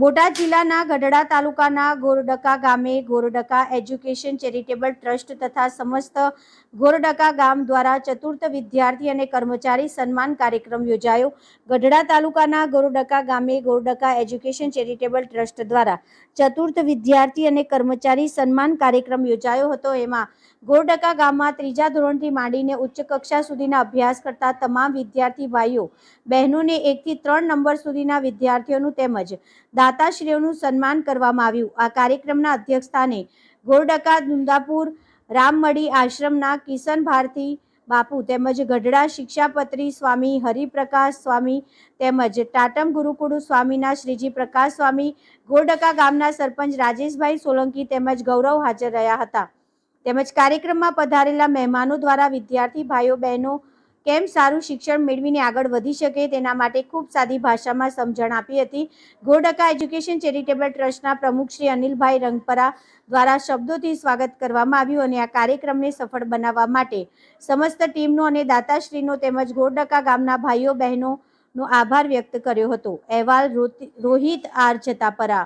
બોટાદ જિલ્લાના ગઢડા તાલુકાના ગોરડકા ગામે ગોરડકા એજ્યુકેશન ચેરિટેબલ ટ્રસ્ટ તથા સમસ્ત ગોરડકા ગામ દ્વારા ચતુર્થ વિદ્યાર્થી અને કર્મચારી સન્માન કાર્યક્રમ યોજાયો. ગઢડા તાલુકાના ગોરડકા ગામે ગોરડકા એજ્યુકેશન ચેરિટેબલ ટ્રસ્ટ દ્વારા ચતુર્થ વિદ્યાર્થી અને કર્મચારી સન્માન કાર્યક્રમ યોજાયો હતો. એમાં ગોરડકા ગામમાં ત્રીજા ધોરણથી માંડીને ઉચ્ચ કક્ષા સુધીના અભ્યાસ કરતા તમામ વિદ્યાર્થી ભાઈઓ, બહેનોને એકથી ત્રણ નંબર સુધીના વિદ્યાર્થીઓનું તેમજ દાતાશ્રીઓનું સન્માન કરવામાં આવ્યું. આ કાર્યક્રમના અધ્યક્ષસ્થાને ગોરડકા દુંદાપુર રામમડી આશ્રમના કિશન ભારતી બાપુ તેમજ ગઢડા શિક્ષાપત્રી સ્વામી હરિપ્રકાશ સ્વામી તેમજ ટાટમ ગુરુકુળુ સ્વામીના શ્રીજી પ્રકાશ સ્વામી, ગોરડકા ગામના સરપંચ રાજેશભાઈ સોલંકી તેમજ ગૌરવ હાજર રહ્યા હતા. તેમજ કાર્યક્રમમાં પધારેલા મહેમાનો દ્વારા વિદ્યાર્થી ભાઈઓ બહેનો કેમ સારું શિક્ષણ મેળવીને આગળ વધી શકે તેના માટે ખૂબ સાદી ભાષામાં સમજણ આપી હતી. ગોડકા એજ્યુકેશન ચેરિટેબલ ટ્રસ્ટના પ્રમુખ શ્રી અનિલભાઈ રંગપરા દ્વારા શબ્દોથી સ્વાગત કરવામાં આવ્યું અને આ કાર્યક્રમને સફળ બનાવવા માટે સમસ્ત ટીમનો અને દાતાશ્રીનો તેમજ ગોડકા ગામના ભાઈઓ બહેનોનો આભાર વ્યક્ત કર્યો હતો. અહેવાલ રોહિત આર જતાપરા.